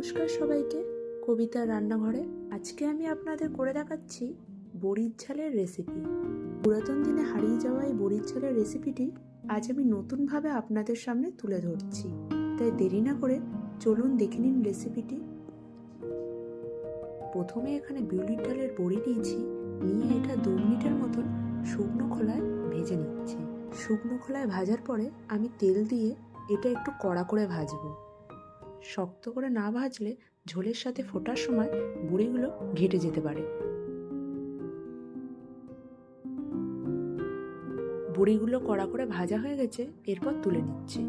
নমস্কার সবাইকে। কবিতার রান্নাঘরে আজকে আমি আপনাদের করে দেখাচ্ছি বড়ির ঝালের রেসিপি পুরাতন দিনে হারিয়ে যাওয়া এই বড়ির ঝালের রেসিপিটি আজ আমি নতুনভাবে আপনাদের সামনে তুলে ধরছি। তাই দেরি না করে চলুন দেখে নিন রেসিপিটি প্রথমে এখানে বিউলির ডালের বড়ি নিয়েছি, নিয়ে এটা দু মিনিটের মতন শুকনো খোলায় ভেজে নিচ্ছি। শুকনো খোলায় ভাজার পরে আমি তেল দিয়ে এটা একটু কড়া করে ভাজবো। শক্ত করে না ভাজলে ঝোলের সাথে ফোটার সময় বড়িগুলো ঘেটে যেতে পারে। বড়িগুলো কড়া করে ভাজা হয়ে গেছে, এরপর তুলে নিচ্ছি।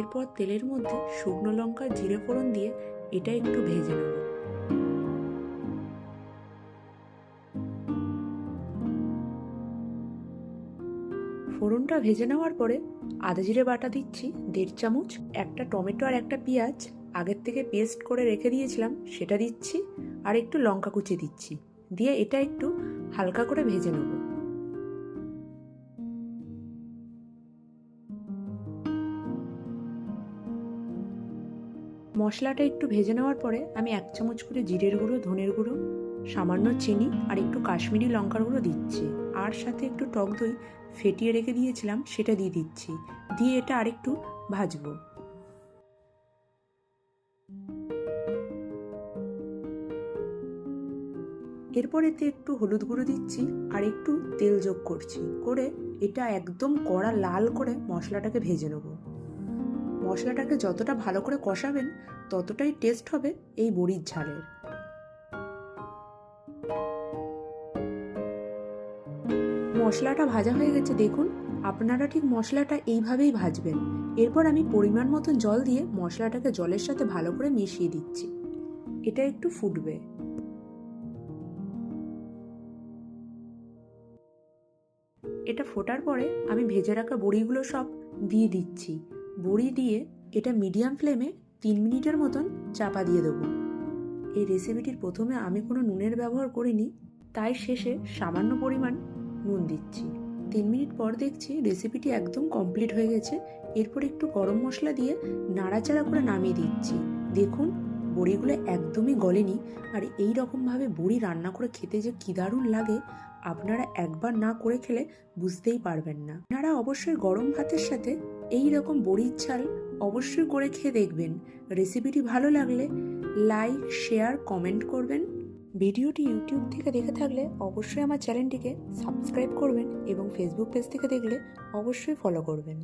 এরপর তেলের মধ্যে শুকনো লঙ্কা জিরে ফোড়ন দিয়ে এটা একটু ভেজে নেব। ফোড়নটা ভেজে নেওয়ার পরে আদা জিরে বাটা দিচ্ছি, দেড় চামচ, একটা টমেটো আর একটা পেঁয়াজ। আগের থেকে পেস্ট করে রেখে দিয়েছিলাম, সেটা দিচ্ছি আর একটু লঙ্কা কুচি দিচ্ছি। দিয়ে এটা একটু হালকা করে ভেজে নেব। মশলাটা একটু ভেজে নেওয়ার পরে আমি এক চামচ করে জিরের গুঁড়ো, ধনের গুঁড়ো সামান্য চিনি আর একটু কাশ্মীরি লঙ্কার গুঁড়ো দিচ্ছি। আর সাথে একটু টক দই ফেটিয়ে রেখে দিয়েছিলাম, সেটা দিয়ে দিচ্ছি। দিয়ে এটা আরেকটু ভাজবো। এরপর এতে একটু হলুদ গুঁড়ো দিচ্ছি আর একটু তেল যোগ করছি। করে এটা একদম কড়া লাল করে মশলাটাকে ভেজে নেব। মশলাটাকে যতটা ভালো করে কষাবেন, ততটাই টেস্ট হবে এই বড়ির ঝালের। মশলাটা ভাজা হয়ে গেছে, দেখুন। আপনারা ঠিক মশলাটা এইভাবেই ভাজবেন। এরপর আমি পরিমাণ মতন জল দিয়ে মশলাটাকে জলের সাথে ভালো করে মিশিয়ে দিচ্ছি। এটা একটু ফুটবে। এটা ফোটার পরে আমি ভেজে রাখা বড়িগুলো সব দিয়ে দিচ্ছি। বড়ি দিয়ে এটা মিডিয়াম ফ্লেমে তিন মিনিটের মতন চাপা দিয়ে দেবো। এই রেসিপিটির প্রথমে আমি কোনো নুনের ব্যবহার করিনি, তাই শেষে সামান্য পরিমাণ নুন দিচ্ছি। তিন মিনিট পর দেখছি রেসিপিটি একদম কমপ্লিট হয়ে গেছে। এরপর একটু গরম মশলা দিয়ে নাড়াচাড়া করে নামিয়ে দিচ্ছি। দেখুন, বড়িগুলো একদমই গলেনি। আর এই রকমভাবে বড়ি রান্না করে খেতে যে কী দারুণ লাগে, আপনারা একবার না করে খেলে বুঝতেই পারবেন না। আপনারা অবশ্যই গরম ভাতের সাথে এই রকম বড়ির ঝাল অবশ্যই করে খেয়ে দেখবেন। রেসিপিটি ভালো লাগলে লাইক শেয়ার কমেন্ট করবেন। ভিডিওটি ইউটিউব থেকে দেখে থাকলে অবশ্যই আমার চ্যানেলটিকে সাবস্ক্রাইব করবেন এবং ফেসবুক পেজ থেকে দেখলে অবশ্যই ফলো করবেন।